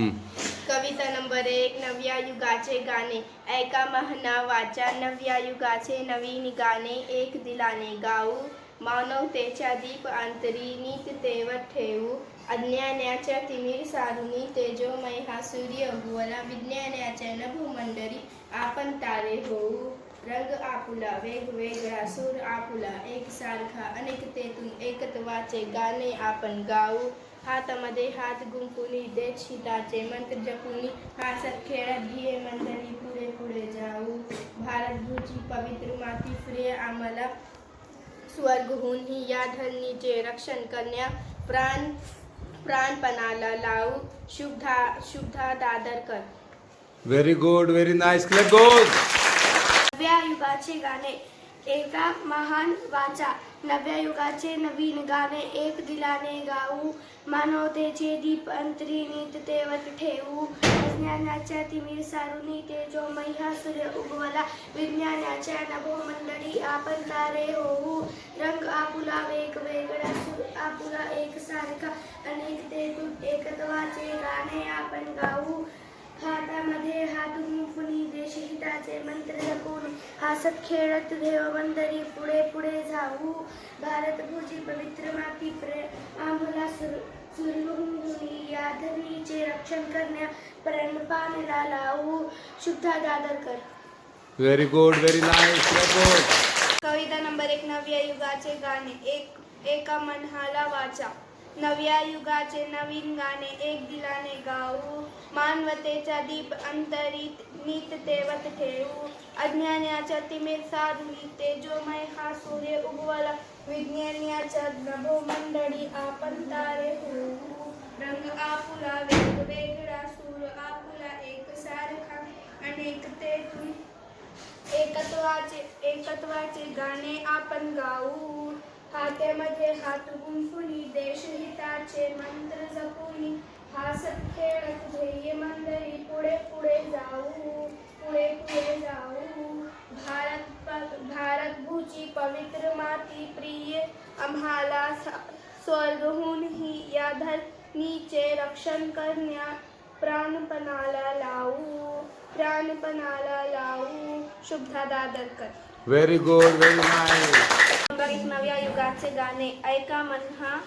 हम्म. कविता नंबर एक, नव्या युगाचे गाणे. ऐका महना, वाचा. नव्या युगाचे नवीन गाणे. एक दिलाने गाऊ. मानवतेच्या दीप अंतरी, नीत तेवत ठेवू अज्ञानाच्या तिमिर सारुनी, तेजोमय हा सूर्य उगवला विज्ञानाच्या नभोमंडरी, आपण तारे होऊ. रंग आपुला वेगवेगळा सूर आपुला. एकसारखा अनेकतेतून एकत्वाचे गाणे आपण गाऊ. हातामध्ये हात गुंफुनी देश हिताचे मंत्र जपुनी हासत खेळत धिये मंडळी पुढे पुढे जाऊ. भारत भूची पवित्र माती प्रिय आम्हाला स्वर्गहून ही या धरणीचे रक्षण करण्या प्राण प्राणपणाला लावू. Shubhada Shubhada Dadarkar. Very good very nice clap गोल नव्या युगाचे गाणे. एका महान वाचा। नव्या युगाचे नवीन गाणे एक दिलाने गाऊ। मानवतेचे दीप अंतरीनीत तेवत ठेवू अज्ञानाच्या तिमिर सारुनी तेजोमय हा सूर्य उगवला। विज्ञानाच्या नभोमंडळी आपण तारे होऊ। रंग आपुला वेगवेगळा सूर आपुला एकसारखा अनेकतेतून एकत्वाचे गाणे आपण गाऊ। हातामध्ये हात गुंफुनी देशहिताचे मंत्र जपून हसत खेळत देवबंदरी पुढे पुढे जाऊ. भारत भुजी पवित्र माती प्रे आम्हाला सुर सूर्यभूमी या धरणीचे रक्षण करण्या प्रणपानला लावू. Shuddha Dadarkar. Very good very nice कविता नंबर एक नव्या युगाचे गाणे. एक एका मनहाला वाचा. नव्या युगाचे नवीन गाणे एक दिलाने गाऊ. मानवतेचा दीप अंतरीत नीत तेवत ठेवू अज्ञानाच्या तिमिर साधुनी तेजोमय हा सूर्य उगवला. विज्ञानाच्या नभोमंडळी आपण तारे होऊ. रंग आपुला वेगवेगळा सूर आपुला एकसारखा. अनेकतेतून एकत्वाचे एकत्वाचे गाणे आपण गाऊ. हात्यामध्ये हात गुंफुनी देशहिताचे मंत्र जपुनी हासत खेळत ध्येय मंदरी पुढे पुढे जाऊ पुढे पुढे जाऊ. भारत भारत भूची पवित्र माती प्रिय. आम्हाला स्वर्गहूनही या धरणीचे रक्षण करण्या प्राणपणाला लावू प्राणपणाला लावू. Shubhada Dadarkar. Very good very nice एक नव्या युगाचे गाणे ऐका मनहा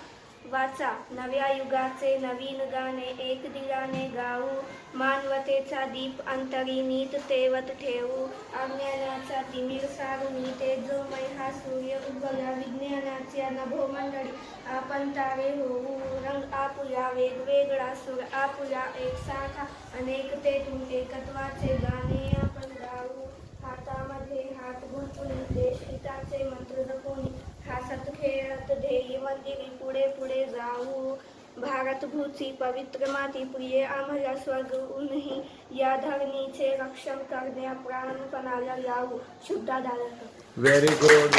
वाचा. नव्या युगाचे नवीन गाणे एक दिलाने गाऊ. मानवतेचा दीप अंतरी नीत तेवत ठेवू. अज्ञानाचा तिमिर सारुनी तेजोमय हा सूर्य उगवला विज्ञानाच्या नभोमंडळी आपण तारे होऊ. रंग आपुला वेगवेगळा सूर अनेक ते अनेकतेतून एकत्वाचे गाणे मंदिरी पुढे पुढे जाऊ। भारत भूची पवित्र माती प्रिय आम्हाला उन्हीं. या धरणीचे रक्षण करण्या प्राणपणाला लावू. शुद्धा दादा व्हेरी गुड